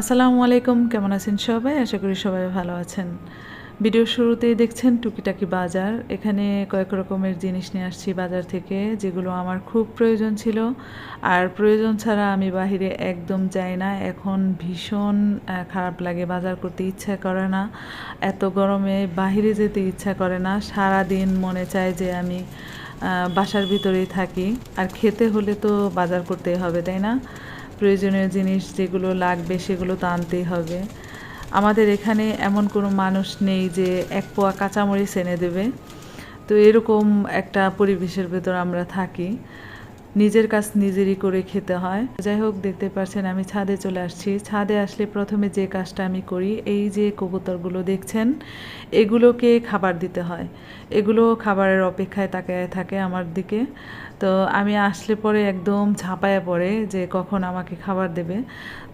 আসসালামু আলাইকুম, কেমন আছেন সবাই? আশা করি সবাই ভালো আছেন। ভিডিও শুরুতেই দেখছেন টুকিটাকি বাজার। এখানে কয়েক রকমের জিনিস নিয়ে আসছি বাজার থেকে, যেগুলো আমার খুব প্রয়োজন ছিল। আর প্রয়োজন ছাড়া আমি বাহিরে একদম যাই না। এখন ভীষণ খারাপ লাগে, বাজার করতে ইচ্ছা করে না। এত গরমে বাহিরে যেতে ইচ্ছা করে না। সারা দিন মনে চায় যে আমি বাসার ভিতরেই থাকি। আর খেতে হলে তো বাজার করতেই হবে, তাই না? প্রয়োজনীয় জিনিস যেগুলো লাগবে সেগুলো তো আনতেই হবে। আমাদের এখানে এমন কোনো মানুষ নেই যে এক পোয়া কাঁচামরিচ এনে দেবে। তো এরকম একটা পরিবেশের ভেতর আমরা থাকি। নিজের কাজ নিজেরই করে খেতে হয়। যাই হোক, দেখতে পাচ্ছেন আমি ছাদে চলে আসছি। ছাদে আসলে প্রথমে যে কাজটা আমি করি, এই যে কবুতরগুলো দেখছেন, এগুলোকে খাবার দিতে হয়। এগুলো খাবারের অপেক্ষায় তাকায় থাকে আমার দিকে। তো আমি আসলে পরে একদম ঝাঁপায়া পড়ে যে কখন আমাকে খাবার দেবে।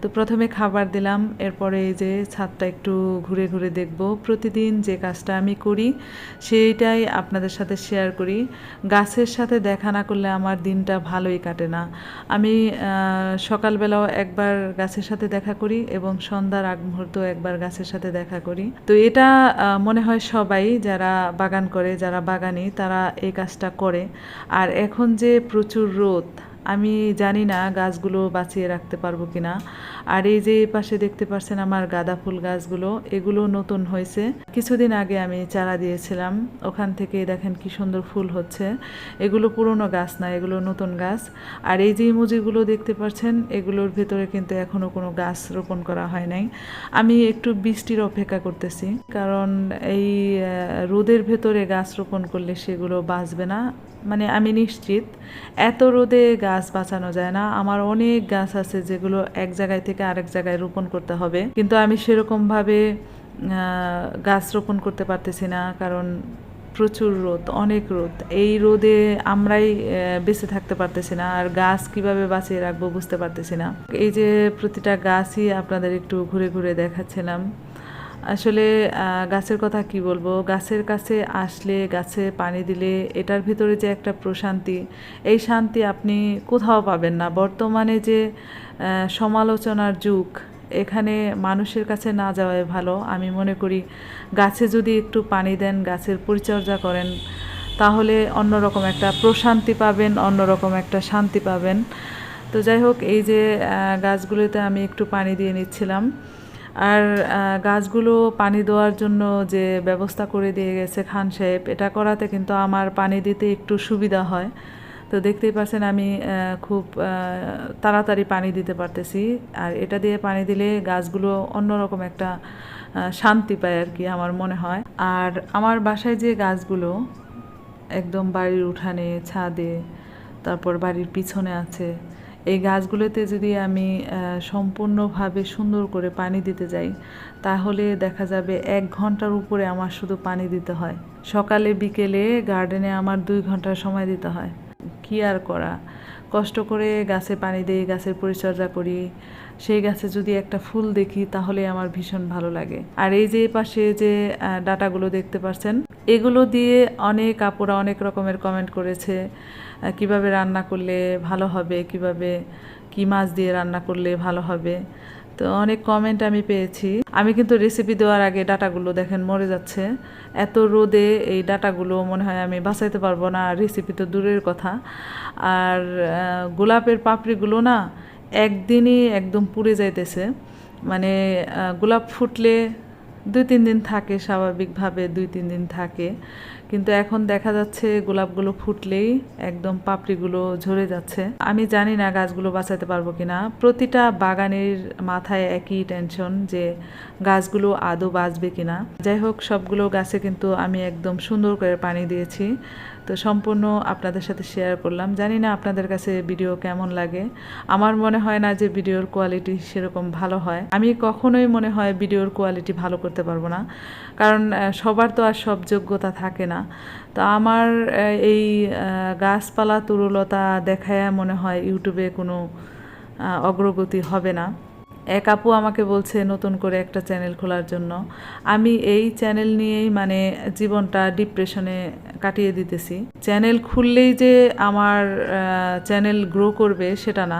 তো প্রথমে খাবার দিলাম, এরপরে এই যে ছাদটা একটু ঘুরে ঘুরে দেখব। প্রতিদিন যে কাজটা আমি করি, সেইটাই আপনাদের সাথে শেয়ার করি। গাছের সাথে দেখা না করলে আমার দিনটা ভালোই কাটে না। আমি সকালবেলাও একবার গাছের সাথে দেখা করি এবং সন্ধ্যার আগ মুহূর্ত একবার গাছের সাথে দেখা করি। তো এটা মনে হয় সবাই যারা বাগান করে, যারা বাগানি, তারা এই কাজটা করে। আর এখন যে প্রচুর রোদ আমি জানি না গাছগুলো বাঁচিয়ে রাখতে পারব কিনা। আর এই যে পাশে দেখতে পাচ্ছেন আমার গাঁদা ফুল গাছগুলো, এগুলো নতুন হয়েছে। কিছুদিন আগে আমি চারা দিয়েছিলাম। ওখান থেকে দেখেন কি সুন্দর ফুল হচ্ছে। এগুলো পুরনো গাছ না, এগুলো নতুন গাছ। আর এই যে মুজিগুলো দেখতে পাচ্ছেন এগুলোর ভেতরে কিন্তু এখনও কোনো গাছ রোপণ করা হয় নাই। আমি একটু বৃষ্টির অপেক্ষা করতেছি, কারণ এই রোদের ভেতরে গাছ রোপণ করলে সেগুলো বাঁচবে না। মানে আমি নিশ্চিত, এত রোদে গাছ বাঁচানো যায় না। আমার অনেক গাছ আছে যেগুলো এক জায়গায় থেকে আরেক জায়গায় রোপণ করতে হবে। কিন্তু আমি সেরকমভাবে গাছ রোপণ করতে পারতেছি না, কারণ প্রচুর রোদ, অনেক রোদ। এই রোদে আমরাই বেঁচে থাকতে পারতেছি না, আর গাছ কীভাবে বাঁচিয়ে রাখব বুঝতে পারতেছি না। এই যে প্রতিটা গাছই আপনাদের একটু ঘুরে ঘুরে দেখাচ্ছিলাম। আসলে গাছের কথা কি বলব? গাছের কাছে আসলে, গাছে পানি দিলে এটার ভিতরে যে একটা প্রশান্তি, এই শান্তি আপনি কোথাও পাবেন না। বর্তমানে যে সমালোচনার যুগ, এখানে মানুষের কাছে না যাওয়াই ভালো। আমি মনে করি, গাছে যদি একটু পানি দেন, গাছের পরিচর্যা করেন, তাহলে অন্যরকম একটা প্রশান্তি পাবেন, অন্যরকম একটা শান্তি পাবেন। তো যাই হোক, এই যে গাছগুলোতে আমি একটু পানি দিয়ে নিচ্ছিলাম। আর গাছগুলো পানি দেওয়ার জন্য যে ব্যবস্থা করে দিয়ে গেছে খান সাহেব, এটা করাতে কিন্তু আমার পানি দিতে একটু সুবিধা হয়। তো দেখতেই পাচ্ছেন আমি খুব তাড়াতাড়ি পানি দিতে পারতেছি। আর এটা দিয়ে পানি দিলে গাছগুলো অন্যরকম একটা শান্তি পায় আর কি আমার মনে হয়। আর আমার বাসায় যে গাছগুলো, একদম বাড়ির উঠানে, ছাদে, তারপর বাড়ির পিছনে আছে এই গাছগুলোতে যদি আমি সম্পূর্ণভাবে সুন্দর করে পানি দিতে যাই, তাহলে দেখা যাবে এক ঘণ্টার উপরে আমার শুধু পানি দিতে হয়। সকালে, বিকেলে গার্ডেনে আমার দুই ঘণ্টা সময় দিতে হয়। কি আর করা? কষ্ট করে গাছে পানি দিই, গাছের পরিচর্যা করি। সেই গাছে যদি একটা ফুল দেখি, তাহলে আমার ভীষণ ভালো লাগে। আর এই যে পাশে যে ডাটাগুলো দেখতে পাচ্ছেন এগুলো দিয়ে অনেক আপুরা অনেক রকমের কমেন্ট করেছে কীভাবে রান্না করলে ভালো হবে, কীভাবে, কি মাছ দিয়ে রান্না করলে ভালো হবে। তো অনেক কমেন্ট আমি পেয়েছি। আমি কিন্তু রেসিপি দেওয়ার আগে ডাটাগুলো দেখেন মরে যাচ্ছে। এত রোদে এই ডাটাগুলো মনে হয় আমি বাঁচাইতে পারব না রেসিপি তো দূরের কথা। আর গোলাপের পাপড়িগুলো না একদিনই একদম পুড়ে যাইতেছে। মানে গোলাপ ফুটলে দুই, তিন দিন থাকে স্বাভাবিকভাবে, দুই, তিন দিন থাকে। কিন্তু এখন দেখা যাচ্ছে গোলাপগুলো ফুটলেই একদম পাপড়িগুলো ঝরে যাচ্ছে। আমি জানি না গাছগুলো বাঁচাতে পারব কিনা। প্রতিটা বাগানের মাথায় একই টেনশন যে গাছগুলো আদৌ বাঁচবে কিনা। যাই হোক, সবগুলো গাছে কিন্তু আমি একদম সুন্দর করে পানি দিয়েছি। তো সম্পূর্ণ আপনাদের সাথে শেয়ার করলাম। জানি না আপনাদের কাছে ভিডিও কেমন লাগে। আমার মনে হয় না যে ভিডিওর কোয়ালিটি সেরকম ভালো হয়। আমি কখনোই মনে হয় ভিডিওর কোয়ালিটি ভালো করতে পারব না। কারণ সবার তো আর সব যোগ্যতা থাকে না। তো আমার এই গাছপালা তরুলতা দেখায় মনে হয় ইউটিউবে কোনো অগ্রগতি হবে না। এক আপু আমাকে বলছে, নতুন করে একটা চ্যানেল খোলার জন্য। আমি এই চ্যানেল নিয়েই মানে জীবনটা ডিপ্রেশনে কাটিয়ে দিতেছি। চ্যানেল খুললেই যে আমার চ্যানেল গ্রো করবে সেটা না।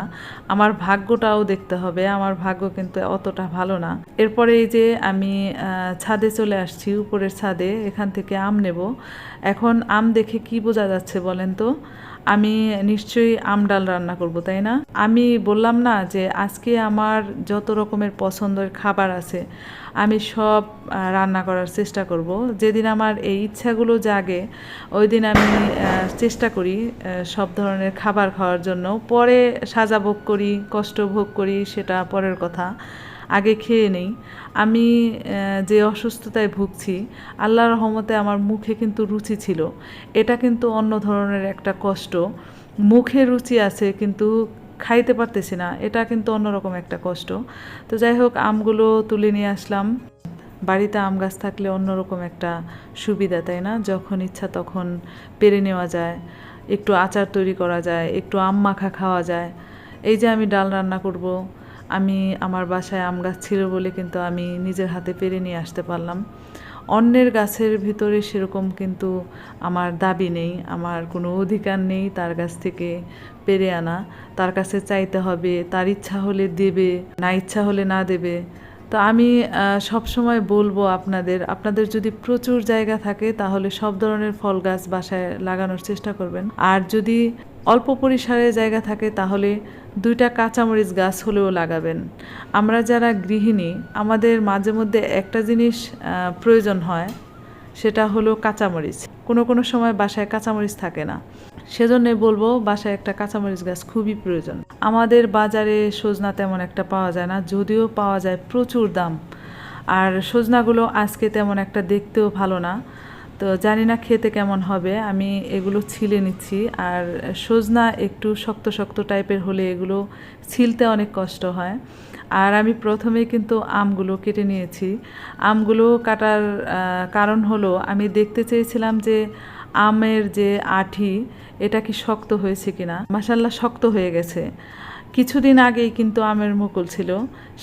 আমার ভাগ্যটাও দেখতে হবে। আমার ভাগ্য কিন্তু অতটা ভালো না। এরপরে এই যে আমি ছাদে চলে আসছি, উপরের ছাদে। এখান থেকে আম নেব। এখন আম দেখে কি বোঝা যাচ্ছে বলেন তো? আমি নিশ্চয়ই আম ডাল রান্না করব, তাই না? আমি বললাম না যে আজকে আমার যত রকমের পছন্দের খাবার আছে, আমি সব রান্না করার চেষ্টা করব। যেদিন আমার এই ইচ্ছাগুলো জাগে ওই দিন আমি চেষ্টা করি সব ধরনের খাবার খাওয়ার জন্য। পরে সাজা ভোগ করি, কষ্ট ভোগ করি, সেটা পরের কথা। আগে খেয়ে নেই। আমি যে অসুস্থতায় ভুগছি, আল্লাহর রহমতে আমার মুখে কিন্তু রুচি ছিল। এটা কিন্তু অন্য ধরনের একটা কষ্ট। মুখে রুচি আছে, কিন্তু খাইতে পারতেছি না। এটা কিন্তু অন্যরকম একটা কষ্ট। তো যাই হোক, আমগুলো তুলে নিয়ে আসলাম। বাড়িতে আম গাছ থাকলে অন্যরকম একটা সুবিধা, তাই না? যখন ইচ্ছা তখন পেরে নেওয়া যায়। একটু আচার তৈরি করা যায়, একটু আম মাখা খাওয়া যায়। এই যে আমি ডাল রান্না করব আমি আমার বাসায় আম গাছ ছিল বলে কিন্তু আমি নিজের হাতে পেরে নিয়ে আসতে পারলাম। অন্যের গাছের ভিতরে সেরকম কিন্তু আমার দাবি নেই, আমার কোনো অধিকার নেই তার কাছ থেকে পেরে আনা। তার কাছে চাইতে হবে, তার ইচ্ছা হলে দেবে, না ইচ্ছা হলে না দেবে। তো আমি সব সময় বলব আপনাদের আপনাদের যদি প্রচুর জায়গা থাকে তাহলে সব ধরনের ফল গাছ বাসায় লাগানোর চেষ্টা করবেন। আর যদি অল্প পরিসরে জায়গা থাকে তাহলে দুইটা কাঁচামরিচ গাছ হলেও লাগাবেন। আমরা যারা গৃহিণী, আমাদের মাঝে মধ্যে একটা জিনিস প্রয়োজন হয়, সেটা হলো কাঁচামরিচ। কোনো কোনো সময় বাসায় কাঁচামরিচ থাকে না। সেজন্য বলব বাসায় একটা কাঁচামরিচ গাছ খুবই প্রয়োজন। আমাদের বাজারে সজনা তেমন একটা পাওয়া যায় না, যদিও পাওয়া যায় প্রচুর দাম। আর সজনাগুলো আজকে তেমন একটা দেখতেও ভালো না। তো জানি না খেতে কেমন হবে। আমি এগুলো ছিলে নিচ্ছি। আর সজনা একটু শক্ত শক্ত টাইপের হলে এগুলো ছিলতে অনেক কষ্ট হয়। আর আমি প্রথমে কিন্তু আমগুলো কেটে নিয়েছি। আমগুলো কাটার কারণ হলো আমি দেখতে চেয়েছিলাম যে আমের যে আঠি, এটা কি শক্ত হয়েছে কিনা। মাসাল্লাহ শক্ত হয়ে গেছে। কিছুদিন আগেই কিন্তু আমের মুকুল ছিল।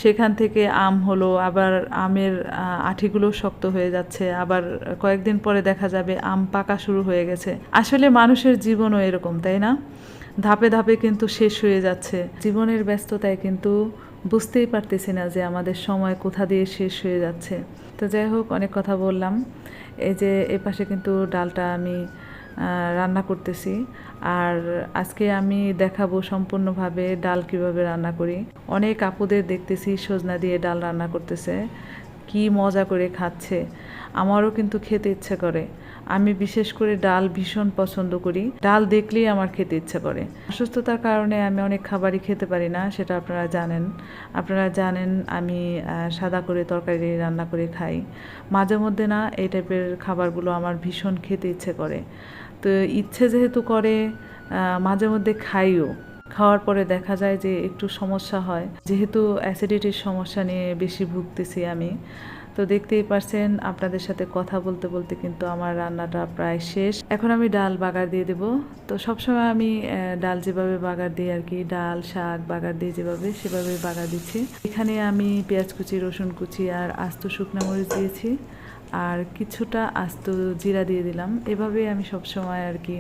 সেখান থেকে আম হলো, আবার আমের আঠিগুলো শক্ত হয়ে যাচ্ছে। আবার কয়েকদিন পরে দেখা যাবে আম পাকা শুরু হয়ে গেছে। আসলে মানুষের জীবনও এরকম, তাই না? ধাপে ধাপে কিন্তু শেষ হয়ে যাচ্ছে। জীবনের ব্যস্ততায় কিন্তু বুঝতেই পারতেছি না যে আমাদের সময় কোথা দিয়ে শেষ হয়ে যাচ্ছে। তো যাই হোক, অনেক কথা বললাম। এই যে এ পাশে কিন্তু ডালটা আমি রান্না করতেছি। আর আজকে আমি দেখাবো সম্পূর্ণভাবে ডাল কীভাবে রান্না করি। অনেক আপুদের দেখতেছি সজনা দিয়ে ডাল রান্না করতেছে। কি মজা করে খাচ্ছে। আমারও কিন্তু খেতে ইচ্ছে করে। আমি বিশেষ করে ডাল ভীষণ পছন্দ করি। ডাল দেখলেই আমার খেতে ইচ্ছে করে। অসুস্থতার কারণে আমি অনেক খাবারই খেতে পারি না, সেটা আপনারা জানেন। আপনারা জানেন আমি সাদা করে তরকারি রান্না করে খাই। মাঝে মধ্যে না, এই টাইপের খাবারগুলো আমার ভীষণ খেতে ইচ্ছে করে। তো ইচ্ছে যেহেতু করে মাঝে মধ্যে খাইও। খাওয়ার পরে দেখা যায় যে একটু সমস্যা হয়। যেহেতু অ্যাসিডিটির সমস্যা নিয়ে বেশি ভুগতেছি আমি। তো দেখতেই পারছেন, আপনাদের সাথে কথা বলতে বলতে কিন্তু আমার রান্নাটা প্রায় শেষ। এখন আমি ডাল বাগার দিয়ে দেব। তো সবসময় আমি ডাল যেভাবে বাগার দিই আর কি, ডাল, শাক বাগার দিয়ে যেভাবে সেভাবে বাগার দিচ্ছি। এখানে আমি পেঁয়াজ কুচি, রসুন কুচি আর আস্ত শুকনো মরিচ দিয়েছি। আর কিছুটা আস্ত জিরা দিয়ে দিলাম। এভাবে আমি সবসময় আর কি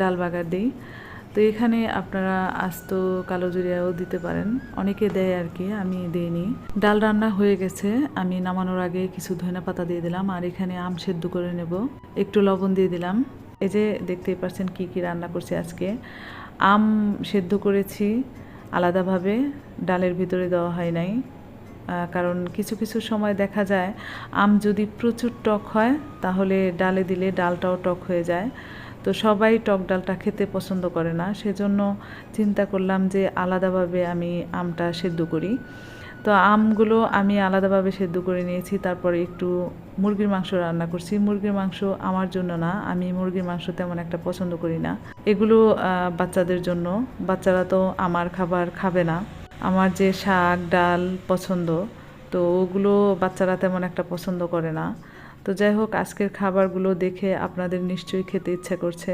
ডাল বাগার দিই। তো এখানে আপনারা আস্ত কালো জিরিয়াও দিতে পারেন। অনেকে দেয় আর কি আমি দিইনি। ডাল রান্না হয়ে গেছে, আমি নামানোর আগে কিছু ধনে পাতা দিয়ে দিলাম, আর এখানে আম সেদ্ধ করে নেব। একটু লবণ দিয়ে দিলাম। এই যে দেখতেই পাচ্ছেন কি কি রান্না করছি আজকে। আম সেদ্ধ করেছি আলাদাভাবে, ডালের ভিতরে দেওয়া হয় নাই। কারণ কিছু কিছু সময় দেখা যায়, আম যদি প্রচুর টক হয়, তাহলে ডালে দিলে ডালটাও টক হয়ে যায়। তো সবাই টক ডালটা খেতে পছন্দ করে না। সেজন্য চিন্তা করলাম যে আলাদাভাবে আমি আমটা সেদ্ধ করি। তো আমগুলো আমি আলাদাভাবে সেদ্ধ করে নিয়েছি। তারপরে একটু মুরগির মাংস রান্না করছি। মুরগির মাংস আমার জন্য না। আমি মুরগির মাংস তেমন একটা পছন্দ করি না। এগুলো বাচ্চাদের জন্য। বাচ্চারা তো আমার খাবার খাবে না। আমার যে শাক, ডাল পছন্দ, তো ওগুলো বাচ্চারা তেমন একটা পছন্দ করে না। তো যাই হোক, আজকের খাবারগুলো দেখে আপনাদের নিশ্চয়ই খেতে ইচ্ছা করছে।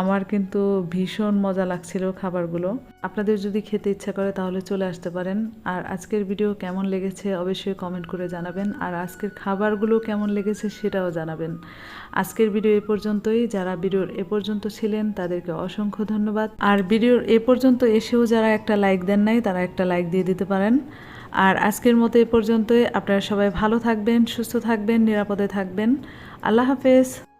আমার কিন্তু ভীষণ মজা লাগছিল খাবারগুলো। আপনাদের যদি খেতে ইচ্ছা করে তাহলে চলে আসতে পারেন। আর আজকের ভিডিও কেমন লেগেছে অবশ্যই কমেন্ট করে জানাবেন। আর আজকের খাবারগুলো কেমন লেগেছে সেটাও জানাবেন। আজকের ভিডিও এ পর্যন্তই। যারা ভিডিওর এ পর্যন্ত ছিলেন, তাদেরকে অসংখ্য ধন্যবাদ। আর ভিডিওর এ পর্যন্ত এসেও যারা একটা লাইক দেন নাই, তারা একটা লাইক দিয়ে দিতে পারেন। আর আজকের মতো এ পর্যন্তই। আপনারা সবাই ভালো থাকবেন, সুস্থ থাকবেন, নিরাপদে থাকবেন। আল্লাহ হাফেজ।